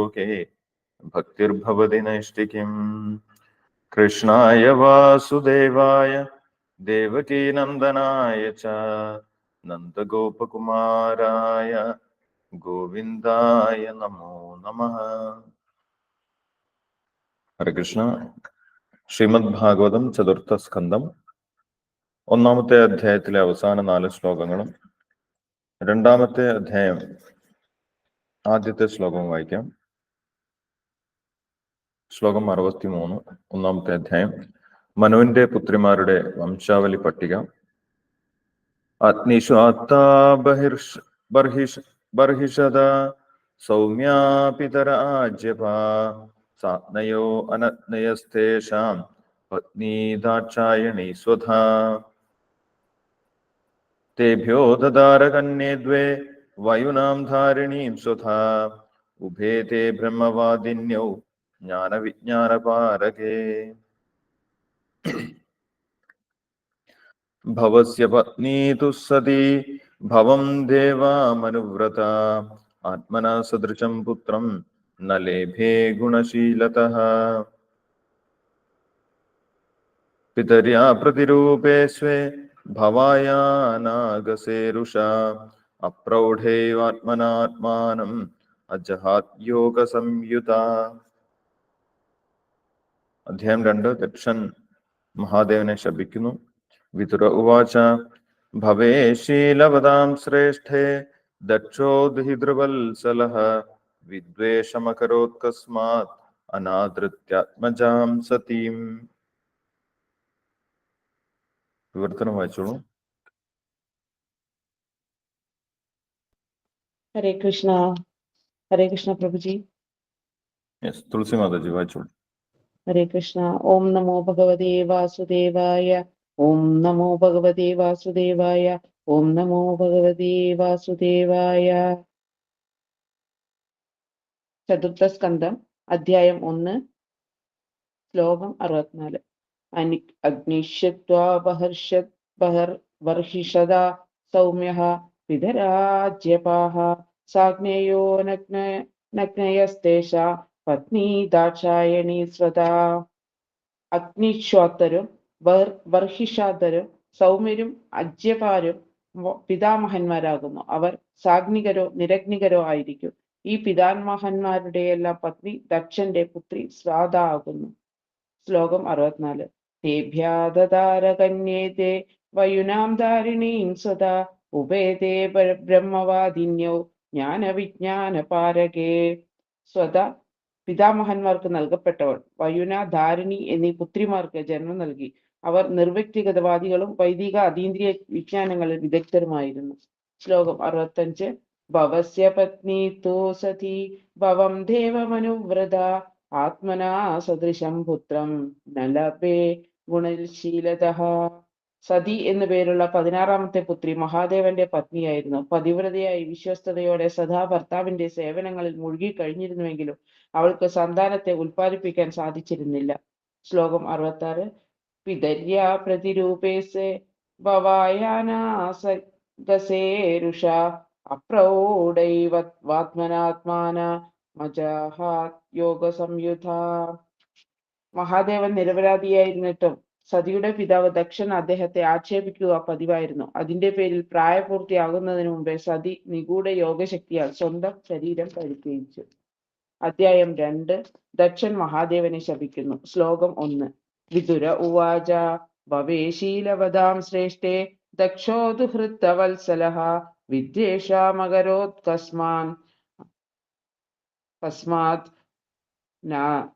ലോകേ ഭക്തിർഭവതി നൈഷ്ഠിക്കും കൃഷ്ണായ വാസുദേവായ ദേവകീനന്ദനായ ച നന്ദഗോപകുമാരായ ഗോവിന്ദായ നമോ നമ ഹരകൃഷ്ണ ശ്രീമദ് ഭാഗവതം ചതുർത്ഥ സ്കന്ധം ഒന്നാമത്തെ അധ്യായത്തിലെ അവസാന നാല് ശ്ലോകങ്ങളും രണ്ടാമത്തെ അധ്യായം ആദ്യത്തെ ശ്ലോകം വായിക്കാം. ശ്ലോകം അറുപത്തിമൂന്ന് ഒന്നാമത്തെ അധ്യായം. മനുവിന്റെ പുത്രിമാരുടെ വംശാവലി പട്ടിക. അഗ്നിഷു ആത്താ ബഹിർഷ് ബർഹിഷ് ബർഹിഷത സൗമ്യാ പിതരാജ്യപാ സാത്നയോ അനഗ്നയസ്തേഷാം പത്നീ ദാക്ഷായണീ സ്വധാ. തേഭ്യോ ദദാരകന്യേ ദ്വേ വയുനാം ധാരിണീം സ്വധാ. ഉഭേ തേ ബ്രഹ്മവാദിന്യൗ ജ്ഞാനവിജ്ഞാനപാരകേ ഭവസ്യ പത്നീ തു സതി ഭവം ദേവാമനുവ്രത ആത്മനാ സദൃശം പുത്രം ന ലേഭേ ഗുണശീലതഃ പിതര്യാ പ്രതിരൂപേ സ്വേ ഭവായാനാഗസേരുഷ അപ്രൗഢൈവാത്മനാത്മാനം അജഹാത് യോഗ സംയുത അധ്യായം രണ്ട് ദക്ഷൻ മഹാദേവനെ ശപിക്കുന്നു. വിതുര ഉവാച ഭവേ ശീലവതാം ശ്രേഷ്ഠേ ദക്ഷോദ്ഹിതൃവത്സലഃ വിദ്വേഷമകരോത്കസ്മാത് അനാദൃത്യാത്മജാം സതീം. വിവർത്തനം വായിച്ചോളൂ. ഹരേ കൃഷ്ണ. ഹരേ കൃഷ്ണ പ്രഭുജി. യെസ് തുളസി മാതാജി വായിച്ചോളൂ. ഹരേ കൃഷ്ണ. ഓം നമോ ഭഗവതേ വാസുദേവായ. ഓം നമോ ഭഗവതേ വാസുദേവായ. ഓം നമോ ഭഗവതേ വാസുദേവായ. ചതുർത്ഥ സ്കന്ധം അധ്യായം ഒന്ന് ശ്ലോകം അറുപത്തിനാല്. അനി അഗ്നിഷ്യത്വാ ബഹർഷത് ബഹർ വർഹിഷത സൗമ്യ പിതരാജ്യപാഹ. സാഗ്നേയോ നഗ്ന നഗ്നയസ്തേഷാ പത്നി ദാക്ഷായണി സ്വതാ അഗ്നിശ്വാത്തരും വർഹിഷാതരും സൗമ്യരും അജ്യപാരും പിതാമഹന്മാരാകുന്നു. അവർ സാഗ്നികരോ നിരഗ്നികരോ ആയിരിക്കും. ഈ പിതാമഹന്മാരുടെയെല്ലാം പത്നി ദക്ഷന്റെ പുത്രി സ്വാത ആകുന്നു. ശ്ലോകം അറുപത്തിനാല്. തേഭ്യാദാരകന്യേതേ വയുനാം ധാരിണീം സദാ ഉപേതേ ബ്രഹ്മവാദിന്യോ ജ്ഞാനവിജ്ഞാന പാരകേ സ്വത പിതാമഹന്മാർക്ക് നൽകപ്പെട്ടവൾ. വയുന ധാരിണി എന്നീ പുത്രിമാർക്ക് ജന്മം നൽകി. അവർ നിർവ്യക്തിഗതവാദികളും വൈദിക അതീന്ദ്രിയ വിജ്ഞാനങ്ങളിൽ വിദഗ്ധരുമായിരുന്നു. ശ്ലോകം അറുപത്തഞ്ച്. ഭവസ്യ പത്നി തോ സതി ഭവം ദേവമനുവ്രത ആത്മനാ സദൃശം പുത്രം നലപേ ഗുണശീലത. സതി എന്നു പേരുള്ള പതിനാറാമത്തെ പുത്രി മഹാദേവന്റെ പത്നിയായിരുന്നു. പതിവ്രതയായി വിശ്വസ്തയോടെ സദാ ഭർത്താവിന്റെ സേവനങ്ങളിൽ മുഴുകി കഴിഞ്ഞിരുന്നുവെങ്കിലും അവൾക്ക് സന്താനത്തെ ഉൽപ്പാദിപ്പിക്കാൻ സാധിച്ചിരുന്നില്ല. ശ്ലോകം അറുപത്തി ആറ് പിതര്യ പ്രതിരൂപേസെ ഭവായാനാസേരുഷ യോഗ സംയുധ മഹാദേവൻ നിരപരാധിയായിരുന്നിട്ടും സതിയുടെ പിതാവ് ദക്ഷൻ അദ്ദേഹത്തെ ആക്ഷേപിക്കുക പതിവായിരുന്നു. അതിന്റെ പേരിൽ പ്രായപൂർത്തിയാകുന്നതിന് മുമ്പേ സതി നിഗൂഢ യോഗശക്തിയാൽ സ്വന്തം ശരീരം പരിത്യജിച്ചു അധ്യായം രണ്ട്. ദക്ഷൻ മഹാദേവനെ ശപിക്കുന്നു. ശ്ലോകം ഒന്ന്. വിതുര ഉവാച ഭവേശീലവതാം ശ്രേഷ്ഠേ ദക്ഷോദുഹൃത്തവത്സലഃ വിദ്വേഷാമകരോത്കസ്മാൻ കസ്മാത് ന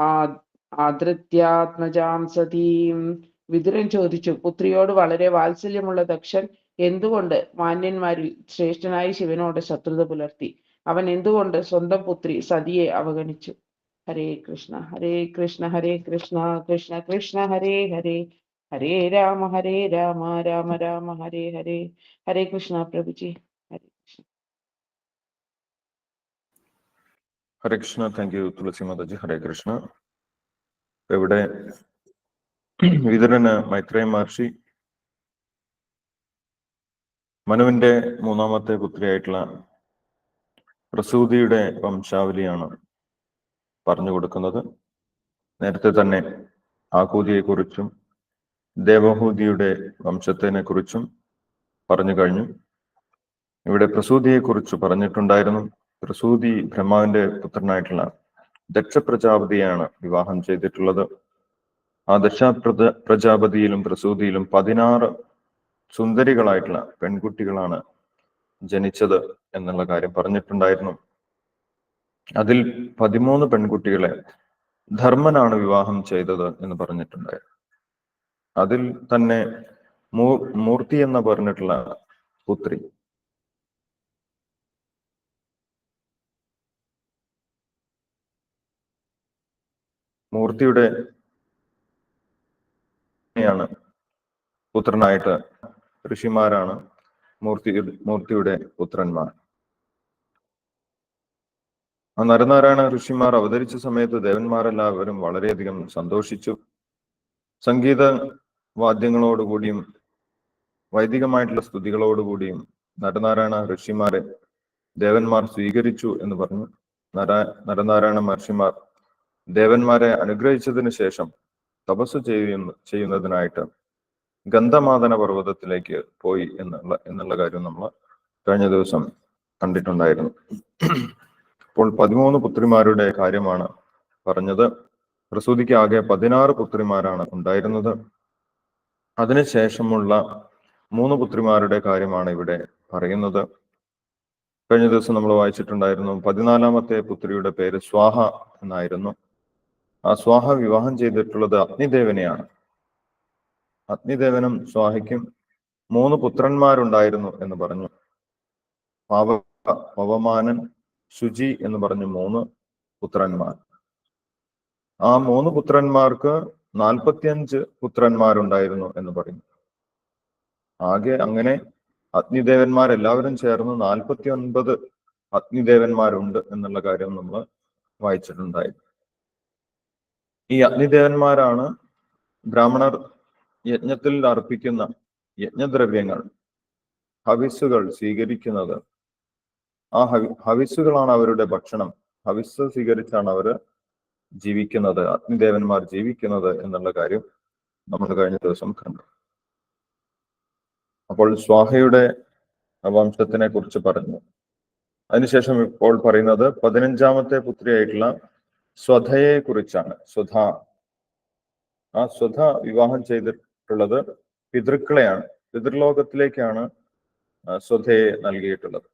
ആ- ആദൃത്യാത്മജാം സതീം. വിതുരൻ ചോദിച്ചു പുത്രിയോട് വളരെ വാത്സല്യമുള്ള ദക്ഷൻ എന്തുകൊണ്ട് മാന്യന്മാരിൽ ശ്രേഷ്ഠനായി ശിവനോട് ശത്രുത പുലർത്തി? അവൻ എന്തുകൊണ്ട് സ്വന്തം പുത്രി സതിയെ അവഗണിച്ചു? ഹരേ കൃഷ്ണ ഹരേ കൃഷ്ണ ഹരേ കൃഷ്ണ കൃഷ്ണ കൃഷ്ണ ഹരേ ഹരേ ഹരേ രാമ ഹരേ രാമ രാമ രാമ ഹരേ ഹരേ ഹരേ കൃഷ്ണ പ്രഭുജി ഹരേ കൃഷ്ണ. Hare Krishna thank you Tulasi Mataji Hare Krishna. ഇവിടെ വിതരന് മൈത്രേയ മഹർഷി മനുവിന്റെ മൂന്നാമത്തെ പുത്രിയായിട്ടുള്ള പ്രസൂതിയുടെ വംശാവലിയാണ് പറഞ്ഞു കൊടുക്കുന്നത്. നേരത്തെ തന്നെ ആകൂതിയെ കുറിച്ചും ദേവഹൂതിയുടെ വംശത്തിനെ കുറിച്ചും പറഞ്ഞു കഴിഞ്ഞു. ഇവിടെ പ്രസൂതിയെ കുറിച്ച് പറഞ്ഞിട്ടുണ്ടായിരുന്നു. പ്രസൂതി ബ്രഹ്മാവിന്റെ പുത്രനായിട്ടുള്ള ദക്ഷ പ്രജാപതിയാണ് വിവാഹം ചെയ്തിട്ടുള്ളത്. ആ ദക്ഷ പ്രജ പ്രജാപതിയിലും പ്രസൂതിയിലും പതിനാറ് സുന്ദരികളായിട്ടുള്ള പെൺകുട്ടികളാണ് ജനിച്ചത് എന്നുള്ള കാര്യം പറഞ്ഞിട്ടുണ്ടായിരുന്നു. അതിൽ പതിമൂന്ന് പെൺകുട്ടികളെ ധർമ്മനാണ് വിവാഹം ചെയ്തത് എന്ന് പറഞ്ഞിട്ടുണ്ടായിരുന്നു. അതിൽ തന്നെ മൂർത്തി എന്ന് പറഞ്ഞിട്ടുള്ള പുത്രി. മൂർത്തിയുടെ പുത്രനായിട്ട് ഋഷിമാരാണ് മൂർത്തി മൂർത്തിയുടെ പുത്രന്മാർ. ആ നരനാരായണ ഋഷിമാർ അവതരിച്ച സമയത്ത് ദേവന്മാരെല്ലാവരും വളരെയധികം സന്തോഷിച്ചു. സംഗീത വാദ്യങ്ങളോടുകൂടിയും വൈദികമായിട്ടുള്ള സ്തുതികളോടുകൂടിയും നരനാരായണ ഋഷിമാരെ ദേവന്മാർ സ്വീകരിച്ചു എന്ന് പറഞ്ഞു. നര നരനാരായണ മഹർഷിമാർ ദേവന്മാരെ അനുഗ്രഹിച്ചതിന് ശേഷം തപസ് ചെയ്യുന്ന ചെയ്യുന്നതിനായിട്ട് ഗന്ധമാദന പർവതത്തിലേക്ക് പോയി എന്നുള്ള എന്നുള്ള കാര്യം നമ്മൾ കഴിഞ്ഞ ദിവസം കണ്ടിട്ടുണ്ടായിരുന്നു. അപ്പോൾ പതിമൂന്ന് പുത്രിമാരുടെ കാര്യമാണ് പറഞ്ഞത്. പ്രസൂതിക്ക് ആകെ പതിനാറ് പുത്രിമാരാണ് ഉണ്ടായിരുന്നത്. അതിനുശേഷമുള്ള മൂന്ന് പുത്രിമാരുടെ കാര്യമാണ് ഇവിടെ പറയുന്നത്. കഴിഞ്ഞ ദിവസം നമ്മൾ വായിച്ചിട്ടുണ്ടായിരുന്നു പതിനാലാമത്തെ പുത്രിയുടെ പേര് സ്വാഹ എന്നായിരുന്നു. ആ സ്വാഹ വിവാഹം ചെയ്തിട്ടുള്ളത് അഗ്നിദേവനെയാണ്. അഗ്നിദേവനും സ്വാഹിക്കും മൂന്ന് പുത്രന്മാരുണ്ടായിരുന്നു എന്ന് പറഞ്ഞു. പാവ പവമാനൻ ശുചി എന്ന് പറഞ്ഞു മൂന്ന് പുത്രന്മാർ. ആ മൂന്ന് പുത്രന്മാർക്ക് നാൽപ്പത്തിയഞ്ച് പുത്രന്മാരുണ്ടായിരുന്നു എന്ന് പറഞ്ഞു ആകെ അങ്ങനെ അഗ്നിദേവന്മാരെല്ലാവരും ചേർന്ന് നാൽപ്പത്തി ഒൻപത് അഗ്നിദേവന്മാരുണ്ട് എന്നുള്ള കാര്യം നമ്മൾ വായിച്ചിട്ടുണ്ടായിരുന്നു ഈ അഗ്നിദേവന്മാരാണ് ബ്രാഹ്മണർ യജ്ഞത്തിൽ അർപ്പിക്കുന്ന യജ്ഞദ്രവ്യങ്ങൾ ഹവിസ്സുകൾ സ്വീകരിക്കുന്നത്. ആ ഹവി ഹവിസ്സുകളാണ് അവരുടെ ഭക്ഷണം. ഹവിസ് സ്വീകരിച്ചാണ് അവർ ജീവിക്കുന്നത്. അഗ്നിദേവന്മാർ ജീവിക്കുന്നത് എന്നുള്ള കാര്യം നമ്മൾ കഴിഞ്ഞ ദിവസം കണ്ടു. അപ്പോൾ സ്വാഹയുടെ വംശത്തിനെ കുറിച്ച് പറഞ്ഞു. അതിനുശേഷം ഇപ്പോൾ പറയുന്നത് പതിനഞ്ചാമത്തെ പുത്രിയായിട്ടുള്ള സ്വധയെ കുറിച്ചാണ്. സ്വധ. ആ സ്വധ വിവാഹം ചെയ്തിട്ടുള്ളത് പിതൃക്കളെയാണ്. പിതൃലോകത്തിലേക്കാണ് സ്വധയെ നൽകിയിട്ടുള്ളത്.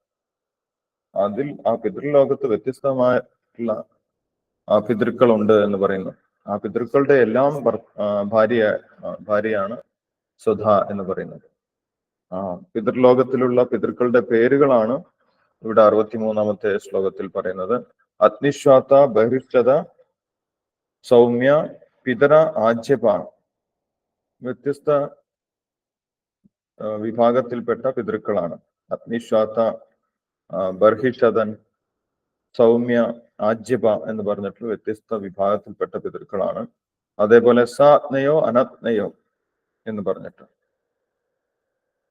അതിൽ ആ പിതൃലോകത്ത് വ്യത്യസ്തമായിട്ടുള്ള ആ പിതൃക്കളുണ്ട് എന്ന് പറയുന്നു. ആ പിതൃക്കളുടെ എല്ലാം ഭാര്യ ഭാര്യയാണ് സ്വധ എന്ന് പറയുന്നത്. ആ പിതൃലോകത്തിലുള്ള പിതൃക്കളുടെ പേരുകളാണ് ഇവിടെ അറുപത്തിമൂന്നാമത്തെ ശ്ലോകത്തിൽ പറയുന്നത്. അഗ്നിശ്വാത ബഹിഷ്ഠത സൗമ്യ പിതര ആജ്യപാൻ. വ്യത്യസ്ത വിഭാഗത്തിൽപ്പെട്ട പിതൃക്കളാണ്. അഗ്നിശ്വാത്ത ബർഹിഷതൻ സൗമ്യ ആജ്യപ എന്ന് പറഞ്ഞിട്ടുള്ള വ്യത്യസ്ത വിഭാഗത്തിൽപ്പെട്ട പിതൃക്കളാണ്. അതേപോലെ സാത്നയോ അനത്നയോ എന്ന് പറഞ്ഞിട്ട്.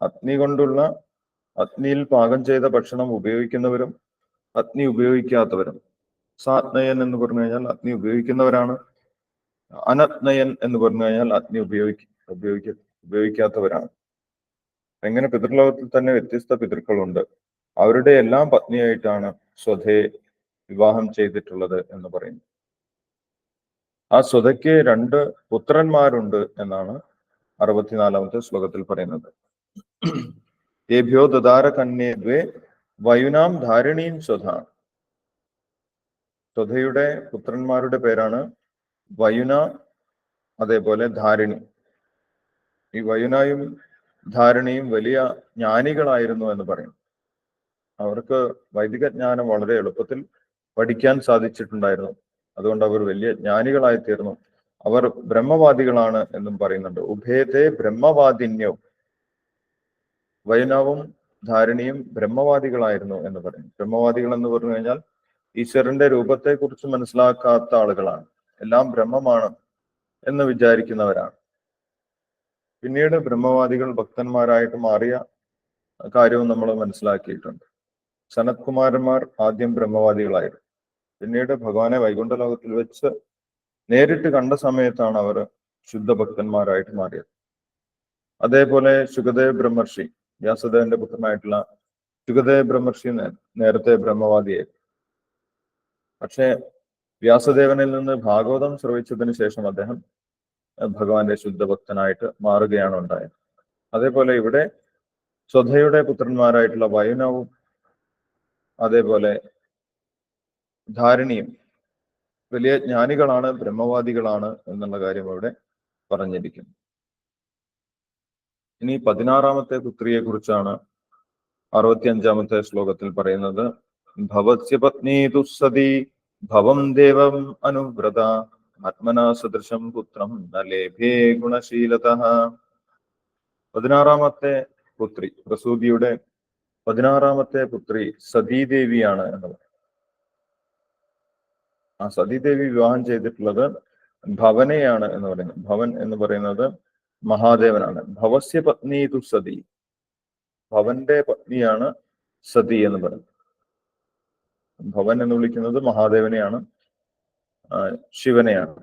അഗ്നി കൊണ്ടുള്ള അഗ്നിയിൽ പാകം ചെയ്ത ഭക്ഷണം ഉപയോഗിക്കുന്നവരും അഗ്നി ഉപയോഗിക്കാത്തവരും. സാത്നയൻ എന്ന് പറഞ്ഞു കഴിഞ്ഞാൽ അഗ്നി ഉപയോഗിക്കുന്നവരാണ്. അനത്നയൻ എന്ന് പറഞ്ഞു കഴിഞ്ഞാൽ അഗ്നി ഉപയോഗിക്ക ഉപയോഗിക്ക ഉപയോഗിക്കാത്തവരാണ്. എങ്ങനെ പിതൃലോകത്തിൽ തന്നെ വ്യത്യസ്ത പിതൃക്കളുണ്ട്. അവരുടെ എല്ലാം പത്നിയായിട്ടാണ് സ്വധയെ വിവാഹം ചെയ്തിട്ടുള്ളത് എന്ന് പറയുന്നു. ആ സ്വതയ്ക്ക് രണ്ട് പുത്രന്മാരുണ്ട് എന്നാണ് അറുപത്തിനാലാമത്തെ ശ്ലോകത്തിൽ പറയുന്നത്. ഏഭ്യോ ദദാര കന്യേ വയുനാം ധാരിണീം സ്വധ. സ്വധയുടെ പുത്രന്മാരുടെ പേരാണ് വയുന അതേപോലെ ധാരിണി. ഈ വയനായും ധാരണയും വലിയ ജ്ഞാനികളായിരുന്നു എന്ന് പറയും. അവർക്ക് വൈദിക ജ്ഞാനം വളരെ എളുപ്പത്തിൽ പഠിക്കാൻ സാധിച്ചിട്ടുണ്ടായിരുന്നു. അതുകൊണ്ട് അവർ വലിയ ജ്ഞാനികളായി തീർന്നു അവർ ബ്രഹ്മവാദികളാണ് എന്നും പറയുന്നുണ്ട്. ഉഭയത്തെ ബ്രഹ്മവാദിന്യവും വൈനവും ധാരണിയും ബ്രഹ്മവാദികളായിരുന്നു എന്ന് പറയും ബ്രഹ്മവാദികൾ എന്ന് പറഞ്ഞു കഴിഞ്ഞാൽ ഈശ്വരന്റെ രൂപത്തെ കുറിച്ച് മനസ്സിലാക്കാത്ത ആളുകളാണ്. എല്ലാം ബ്രഹ്മമാണ് എന്ന് വിചാരിക്കുന്നവരാണ്. പിന്നീട് ബ്രഹ്മവാദികൾ ഭക്തന്മാരായിട്ട് മാറിയ കാര്യവും നമ്മൾ മനസ്സിലാക്കിയിട്ടുണ്ട്. സനത്കുമാരന്മാർ ആദ്യം ബ്രഹ്മവാദികളായിരുന്നു. പിന്നീട് ഭഗവാനെ വൈകുണ്ഠ ലോകത്തിൽ വെച്ച് നേരിട്ട് കണ്ട സമയത്താണ് അവർ ശുദ്ധഭക്തന്മാരായിട്ട് മാറിയത്. അതേപോലെ സുഖദേവ് ബ്രഹ്മർഷി വ്യാസദേവന്റെ പുത്രനായിട്ടുള്ള സുഖദേവ് ബ്രഹ്മർഷി നേരത്തെ ബ്രഹ്മവാദിയായിരുന്നു. പക്ഷേ വ്യാസദേവനിൽ നിന്ന് ഭാഗവതം ശ്രവിച്ചതിന് ശേഷം അദ്ദേഹം ഭഗവാന്റെ ശുദ്ധഭക്തനായിട്ട് മാറുകയാണ് ഉണ്ടായത്. അതേപോലെ ഇവിടെ സ്വധയുടെ പുത്രന്മാരായിട്ടുള്ള വയുനവും അതേപോലെ ധാരിണിയും വലിയ ജ്ഞാനികളാണ് ബ്രഹ്മവാദികളാണ് എന്നുള്ള കാര്യം അവിടെ പറഞ്ഞിരിക്കുന്നു. ഇനി പതിനാറാമത്തെ പുത്രിയെ കുറിച്ചാണ് അറുപത്തിയഞ്ചാമത്തെ ശ്ലോകത്തിൽ പറയുന്നത്. ഭവസ്യ പത്നി ദുസ്സതി ഭവം ദേവം അനുവ്രത. ആത്മനാ സദൃശം പുത്രം ന ലേഭേ ഗുണശീലത. പതിനാറാമത്തെ പുത്രി പ്രസൂതിയുടെ പതിനാറാമത്തെ പുത്രി സതീദേവിയാണ് എന്ന് പറയുന്നത് ആ സതീദേവി വിവാഹം ചെയ്തിട്ടുള്ളത് ഭവനെയാണ് എന്ന് പറയുന്നത് ഭവൻ എന്ന് പറയുന്നത് മഹാദേവനാണ്. ഭവസ്യ പത്നി തു സതി. ഭവന്റെ പത്നിയാണ് സതി എന്ന് പറയുന്നത് ഭവൻ എന്ന് വിളിക്കുന്നത് മഹാദേവനെയാണ്. ശിവനെയാണ്.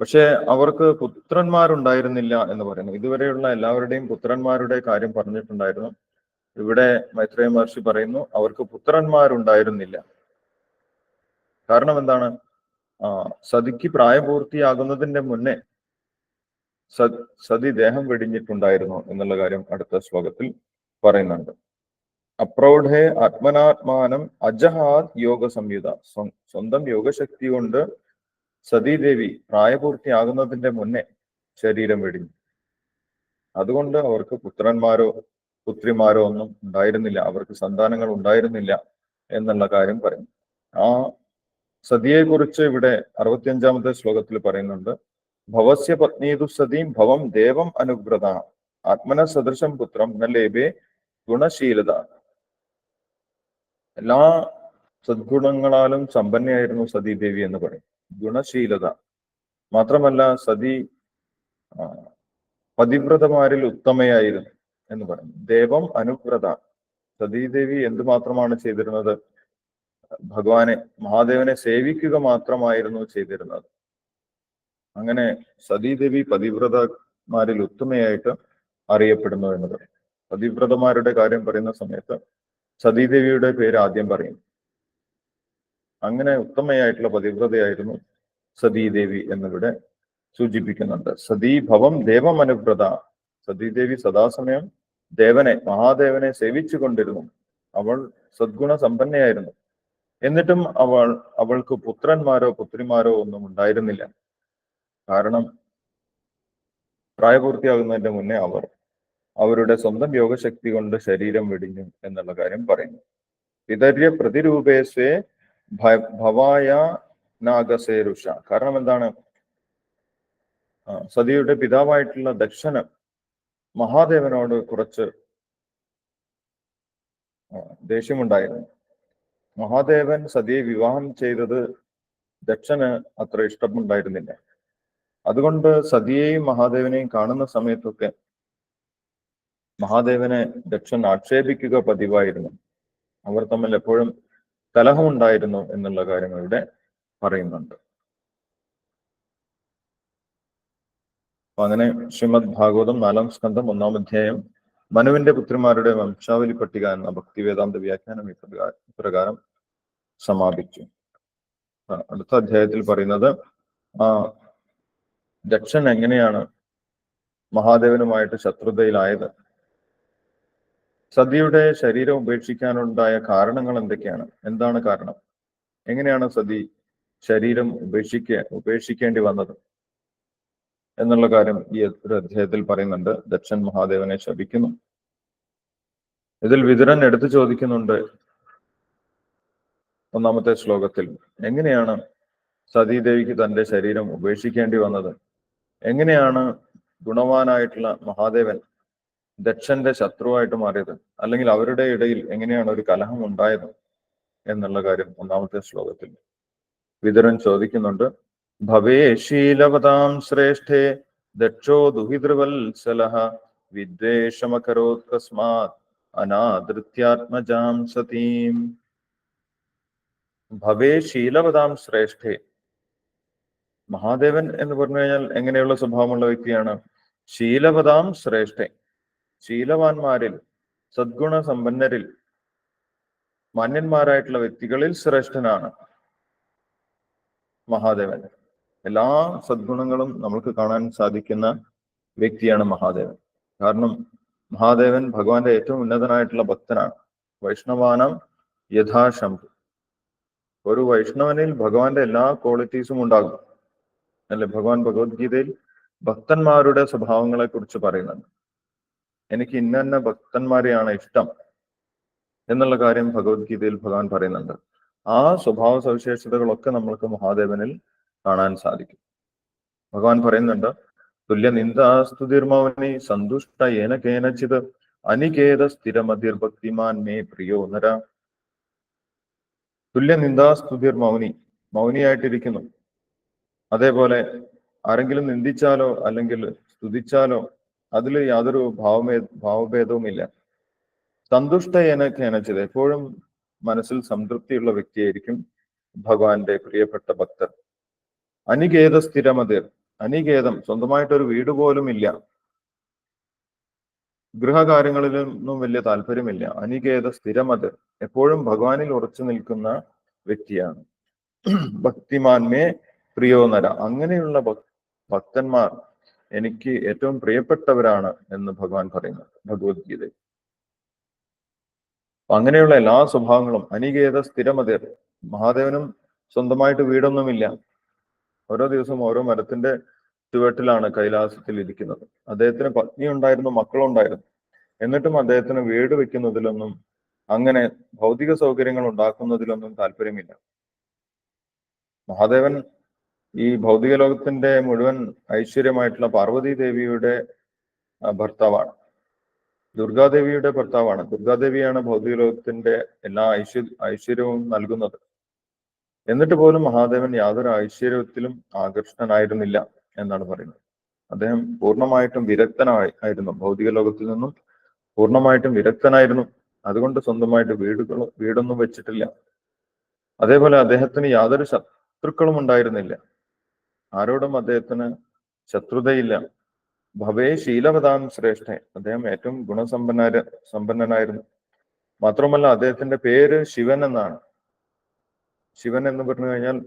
പക്ഷെ അവർക്ക് പുത്രന്മാരുണ്ടായിരുന്നില്ല എന്ന് പറയുന്നു. ഇതുവരെയുള്ള എല്ലാവരുടെയും പുത്രന്മാരുടെ കാര്യം പറഞ്ഞിട്ടുണ്ടായിരുന്നു. ഇവിടെ മൈത്രേയ മഹർഷി പറയുന്നു അവർക്ക് പുത്രന്മാരുണ്ടായിരുന്നില്ല. കാരണം എന്താണ്? ആ സതിക്ക് പ്രായപൂർത്തിയാകുന്നതിന്റെ മുന്നേ സതി ദേഹം വെടിഞ്ഞിട്ടുണ്ടായിരുന്നു എന്നുള്ള കാര്യം അടുത്ത ശ്ലോകത്തിൽ പറയുന്നുണ്ട്. അപ്രൗഢേ ആത്മനാത്മാനം അജഹാത് യോഗ സംയുത സ്വന്തം യോഗശക്തി കൊണ്ട് സതീദേവി പ്രായപൂർത്തിയാകുന്നതിന്റെ മുന്നേ ശരീരം വെടിഞ്ഞു. അതുകൊണ്ട് അവർക്ക് പുത്രന്മാരോ പുത്രിമാരോ ഒന്നും ഉണ്ടായിരുന്നില്ല. അവർക്ക് സന്താനങ്ങൾ ഉണ്ടായിരുന്നില്ല എന്നുള്ള കാര്യം പറയുന്നു. ആ സതിയെ കുറിച്ച് ഇവിടെ അറുപത്തിയഞ്ചാമത്തെ ശ്ലോകത്തിൽ പറയുന്നുണ്ട്. ഭവസ്യ പത്നീതു സതീം ഭവം ദേവം അനുഗ്രത ആത്മന സദൃശം പുത്രം ന ലേബേ ഗുണശീലത. എല്ലാ സദ്ഗുണങ്ങളാലും സമ്പന്നയായിരുന്നു സതീദേവി എന്ന് പറയും. ഗുണശീലത. മാത്രമല്ല സതി പതിവ്രതമാരിൽ ഉത്തമയായിരുന്നു എന്ന് പറയും. ദേവം അനുവ്രത. സതീദേവി എന്തുമാത്രമാണ് ചെയ്തിരുന്നത്? ഭഗവാനെ മഹാദേവനെ സേവിക്കുക മാത്രമായിരുന്നു ചെയ്തിരുന്നത്. അങ്ങനെ സതീദേവി പതിവ്രതമാരിൽ ഉത്തമയായിട്ട് അറിയപ്പെടുന്നു എന്ന് പറയും പതിവ്രതമാരുടെ കാര്യം പറയുന്ന സമയത്ത് സതീദേവിയുടെ പേര് ആദ്യം പറയും. അങ്ങനെ ഉത്തമയായിട്ടുള്ള പതിവ്രതയായിരുന്നു സതീദേവി എന്നിവിടെ സൂചിപ്പിക്കുന്നുണ്ട്. സതീഭവം ദേവമനുവ്രത. സതീദേവി സദാസമയം ദേവനെ മഹാദേവനെ സേവിച്ചു കൊണ്ടിരുന്നു അവൾ സദ്ഗുണ സമ്പന്നയായിരുന്നു എന്നിട്ടും അവൾ അവൾക്ക് പുത്രന്മാരോ പുത്രിമാരോ ഒന്നും ഉണ്ടായിരുന്നില്ല. കാരണം പ്രായപൂർത്തിയാകുന്നതിന്റെ മുന്നേ അവർ അവരുടെ സ്വന്തം യോഗശക്തി കൊണ്ട് ശരീരം വെടിഞ്ഞു എന്നുള്ള കാര്യം പറയുന്നു. പിതര്യ പ്രതിരൂപേശേ ഭവായ നാഗസേരുഷ കാരണം എന്താണ്? സതിയുടെ പിതാവായിട്ടുള്ള ദക്ഷന് മഹാദേവനോട് കുറച്ച് ദേഷ്യമുണ്ടായിരുന്നു. മഹാദേവൻ സതിയെ വിവാഹം ചെയ്തത് ദക്ഷന് അത്ര ഇഷ്ടമുണ്ടായിരുന്നില്ല. അതുകൊണ്ട് സതിയെയും മഹാദേവനെയും കാണുന്ന സമയത്തൊക്കെ മഹാദേവനെ ദക്ഷൻ ആക്ഷേപിക്കുക പതിവായിരുന്നു. അവർ തമ്മിൽ എപ്പോഴും കലഹമുണ്ടായിരുന്നു എന്നുള്ള കാര്യം ഇവിടെ പറയുന്നുണ്ട്. അങ്ങനെ ശ്രീമദ് ഭാഗവതം നാലാം സ്കന്ധം ഒന്നാം അധ്യായം മനുവിന്റെ പുത്രിമാരുടെ വംശാവലി പട്ടിക എന്ന ഭക്തിവേദാന്ത വ്യാഖ്യാനം ഇപ്രകാരം സമാപിച്ചു. അടുത്ത അധ്യായത്തിൽ പറയുന്നത് ആ ദക്ഷൻ എങ്ങനെയാണ് മഹാദേവനുമായിട്ട് ശത്രുതയിലായത്? സതിയുടെ ശരീരം ഉപേക്ഷിക്കാനുണ്ടായ കാരണങ്ങൾ എന്തൊക്കെയാണ്? എന്താണ് കാരണം? എങ്ങനെയാണ് സതി ശരീരം ഉപേക്ഷിക്ക ഉപേക്ഷിക്കേണ്ടി വന്നത്? എന്നുള്ള കാര്യം ഈ ഒരു അധ്യായത്തിൽ പറയുന്നുണ്ട്. ദക്ഷൻ മഹാദേവനെ ശപിക്കുന്നു. ഇതിൽ വിതുരൻ എടുത്തു ചോദിക്കുന്നുണ്ട് ഒന്നാമത്തെ ശ്ലോകത്തിൽ. എങ്ങനെയാണ് സതീദേവിക്ക് തന്റെ ശരീരം ഉപേക്ഷിക്കേണ്ടി വന്നത്? എങ്ങനെയാണ് ഗുണവാനായിട്ടുള്ള മഹാദേവൻ ദക്ഷന്റെ ശത്രുവായിട്ട് മാറിയത് അല്ലെങ്കിൽ അവരുടെ ഇടയിൽ എങ്ങനെയാണ് ഒരു കലഹം ഉണ്ടായത് എന്നുള്ള കാര്യം ഒന്നാമത്തെ ശ്ലോകത്തിൽ വിതുരൻ ചോദിക്കുന്നുണ്ട്. ഭവേ ശീലവതാം ശ്രേഷ്ഠേ ദക്ഷോ ദുഹിതൃവത്സല വിദ്വേഷമകരോത് തസ്മാത് അനാദൃത്യാത്മജാം സതീം. ഭവേ ശീലവതാം ശ്രേഷ്ഠേ. മഹാദേവൻ എന്ന് പറഞ്ഞു കഴിഞ്ഞാൽ എങ്ങനെയുള്ള സ്വഭാവമുള്ള വ്യക്തിയാണ്? ശീലവതാം ശ്രേഷ്ഠ. ശീലവാന്മാരിൽ സദ്ഗുണ സമ്പന്നരിൽ മാന്യന്മാരായിട്ടുള്ള വ്യക്തികളിൽ ശ്രേഷ്ഠനാണ് മഹാദേവൻ. എല്ലാ സദ്ഗുണങ്ങളും നമുക്ക് കാണാൻ സാധിക്കുന്ന വ്യക്തിയാണ് മഹാദേവൻ. കാരണം മഹാദേവൻ ഭഗവാന്റെ ഏറ്റവും ഉന്നതനായിട്ടുള്ള ഭക്തനാണ്. വൈഷ്ണവാനം യഥാശംഭു. ഒരു വൈഷ്ണവനിൽ ഭഗവാന്റെ എല്ലാ ക്വാളിറ്റീസും ഉണ്ടാകും. അല്ലെ? ഭഗവാൻ ഭഗവത്ഗീതയിൽ ഭക്തന്മാരുടെ സ്വഭാവങ്ങളെ കുറിച്ച് പറയുന്നുണ്ട്. എനിക്ക് ഇന്ന ഭക്തന്മാരെയാണ് ഇഷ്ടം എന്നുള്ള കാര്യം ഭഗവത്ഗീതയിൽ ഭഗവാൻ പറയുന്നുണ്ട്. ആ സ്വഭാവ സവിശേഷതകളൊക്കെ നമ്മൾക്ക് മഹാദേവനിൽ കാണാൻ സാധിക്കും. ഭഗവാൻ പറയുന്നുണ്ട് തുല്യ നിന്ദാസ്തുതിർമൗനി സന്തുഷ്ട ഏന അനികേത സ്ഥിരമതിർ ഭക്തിമാൻ മേ പ്രിയോ നര. തുല്യ നിന്ദാസ്തുതിർ മൗനി മൗനിയായിട്ടിരിക്കുന്നു. അതേപോലെ ആരെങ്കിലും നിന്ദിച്ചാലോ അല്ലെങ്കിൽ സ്തുതിച്ചാലോ അതിൽ യാതൊരു ഭാവമേ ഭാവഭേദവുമില്ല. സന്തുഷ്ട എനക്കേനച്ചത് എപ്പോഴും മനസ്സിൽ സംതൃപ്തിയുള്ള വ്യക്തിയായിരിക്കും ഭഗവാന്റെ പ്രിയപ്പെട്ട ഭക്തർ അനികേത സ്ഥിരമതിർ അനികേതം. സ്വന്തമായിട്ടൊരു വീട് പോലും ഇല്ല ഗൃഹകാര്യങ്ങളിലൊന്നും വലിയ താല്പര്യമില്ല. അനികേത സ്ഥിരമതിർ എപ്പോഴും ഭഗവാനിൽ ഉറച്ചു നിൽക്കുന്ന വ്യക്തിയാണ്. ഭക്തിമാന്മേ പ്രിയോ നര അങ്ങനെയുള്ള ഭക്- ഭക്തന്മാർ എനിക്ക് ഏറ്റവും പ്രിയപ്പെട്ടവരാണ് എന്ന് ഭഗവാൻ പറയുന്നു ഭഗവത്ഗീതയിൽ അങ്ങനെയുള്ള എല്ലാ സ്വഭാവങ്ങളും അനികേത സ്ഥിരമതിർ മഹാദേവനും സ്വന്തമായിട്ട് വീടൊന്നുമില്ല. ഓരോ ദിവസവും ഓരോ മരത്തിന്റെ ചുവട്ടിലാണ് കൈലാസത്തിൽ ഇരിക്കുന്നത്. അദ്ദേഹത്തിന് പത്നി ഉണ്ടായിരുന്നു മക്കളുണ്ടായിരുന്നു. എന്നിട്ടും അദ്ദേഹത്തിന് വീട് വെക്കുന്നതിലൊന്നും അങ്ങനെ ഭൗതിക സൗകര്യങ്ങൾ ഉണ്ടാക്കുന്നതിലൊന്നും താല്പര്യമില്ല. മഹാദേവൻ ഈ ഭൗതിക ലോകത്തിന്റെ മുഴുവൻ ഐശ്വര്യമായിട്ടുള്ള പാർവതി ദേവിയുടെ ഭർത്താവാണ്. ദുർഗാദേവിയുടെ ഭർത്താവാണ്. ദുർഗാദേവിയാണ് ഭൗതിക ലോകത്തിന്റെ എല്ലാ ഐശ്വര്യ ഐശ്വര്യവും നൽകുന്നത്. എന്നിട്ട് പോലും മഹാദേവൻ യാതൊരു ഐശ്വര്യത്തിലും ആകർഷണനായിരുന്നില്ല എന്നാണ് പറയുന്നത്. അദ്ദേഹം പൂർണമായിട്ടും വിരക്തനായി ആയിരുന്നു. ഭൗതിക ലോകത്തിൽ നിന്നും പൂർണമായിട്ടും വിരക്തനായിരുന്നു. അതുകൊണ്ട് സ്വന്തമായിട്ട് വീടുകൾ വീടൊന്നും വെച്ചിട്ടില്ല. അതേപോലെ അദ്ദേഹത്തിന് യാതൊരു ശത്രുക്കളും ഉണ്ടായിരുന്നില്ല. ആരോടും അദ്ദേഹത്തിന് ശത്രുതയില്ല. ഭവേ ശീലവതാം ശ്രേഷ്ഠ. അദ്ദേഹം ഏറ്റവും ഗുണസമ്പന്ന സമ്പന്നനായിരുന്നു. മാത്രമല്ല അദ്ദേഹത്തിന്റെ പേര് ശിവൻ എന്നാണ്. ശിവൻ എന്ന് പറഞ്ഞു കഴിഞ്ഞാൽ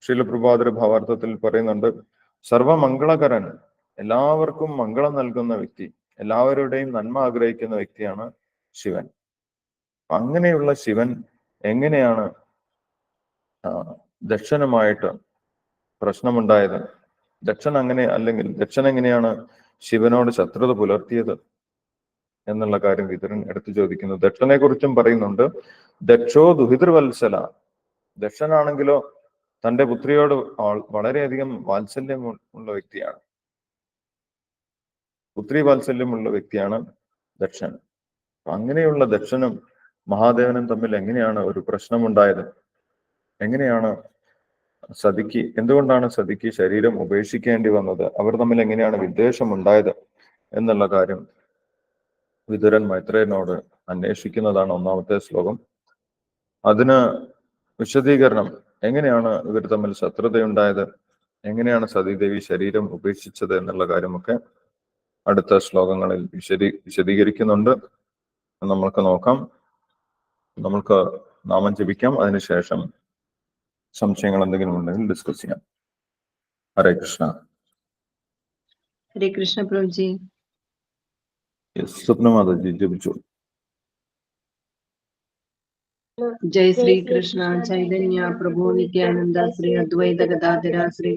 ശീലപ്രഭാതര ഭാവാർത്ഥത്തിൽ പറയുന്നുണ്ട് സർവമംഗളകരൻ എല്ലാവർക്കും മംഗളം നൽകുന്ന വ്യക്തി എല്ലാവരുടെയും നന്മ ആഗ്രഹിക്കുന്ന വ്യക്തിയാണ് ശിവൻ. അങ്ങനെയുള്ള ശിവൻ എങ്ങനെയാണ് ദക്ഷനുമായിട്ട് പ്രശ്നമുണ്ടായത്. ദക്ഷൻ അങ്ങനെ അല്ലെങ്കിൽ ദക്ഷൻ എങ്ങനെയാണ് ശിവനോട് ശത്രുത പുലർത്തിയത് എന്നുള്ള കാര്യം വിതുരൻ എടുത്തു ചോദിക്കുന്നു. ദക്ഷനെ കുറിച്ചും പറയുന്നുണ്ട് ദക്ഷോ ദുഹിതൃവത്സല. ദക്ഷനാണെങ്കിലോ തന്റെ പുത്രിയോട് വളരെയധികം വാത്സല്യം ഉള്ള വ്യക്തിയാണ്. പുത്രി വാത്സല്യമുള്ള വ്യക്തിയാണ് ദക്ഷൻ. അങ്ങനെയുള്ള ദക്ഷനും മഹാദേവനും തമ്മിൽ എങ്ങനെയാണ് ഒരു പ്രശ്നമുണ്ടായത്? എങ്ങനെയാണ് സതിക്ക് എന്തുകൊണ്ടാണ് സതിക്ക് ശരീരം ഉപേക്ഷിക്കേണ്ടി വന്നത്? അവർ തമ്മിൽ എങ്ങനെയാണ് വിദ്വേഷം ഉണ്ടായത് എന്നുള്ള കാര്യം വിതുരൻ മൈത്രേനോട് അന്വേഷിക്കുന്നതാണ് ഒന്നാമത്തെ ശ്ലോകം. അതിന് വിശദീകരണം. എങ്ങനെയാണ് ഇവർ തമ്മിൽ ശത്രുതയുണ്ടായത്? എങ്ങനെയാണ് സതീദേവി ശരീരം ഉപേക്ഷിച്ചത് എന്നുള്ള കാര്യമൊക്കെ അടുത്ത ശ്ലോകങ്ങളിൽ വിശദീ വിശദീകരിക്കുന്നുണ്ട്. നമ്മൾക്ക് നോക്കാം. നമ്മൾക്ക് നാമം ജപിക്കാം. അതിനുശേഷം സംശയങ്ങൾ എന്തെങ്കിലും ഉണ്ടെങ്കിൽ ഡിസ്കസ് ചെയ്യാം. ഹരേ കൃഷ്ണ. ഹരേ കൃഷ്ണ പ്രഭുജി. സ്വപ്ന മാതാജി ജപിച്ചു. ജയ ശ്രീ കൃഷ്ണ ചൈതന്യ പ്രഭു നിത്യാനന്ദ ശ്രീ അദ്വൈത ഗദാധര ശ്രീ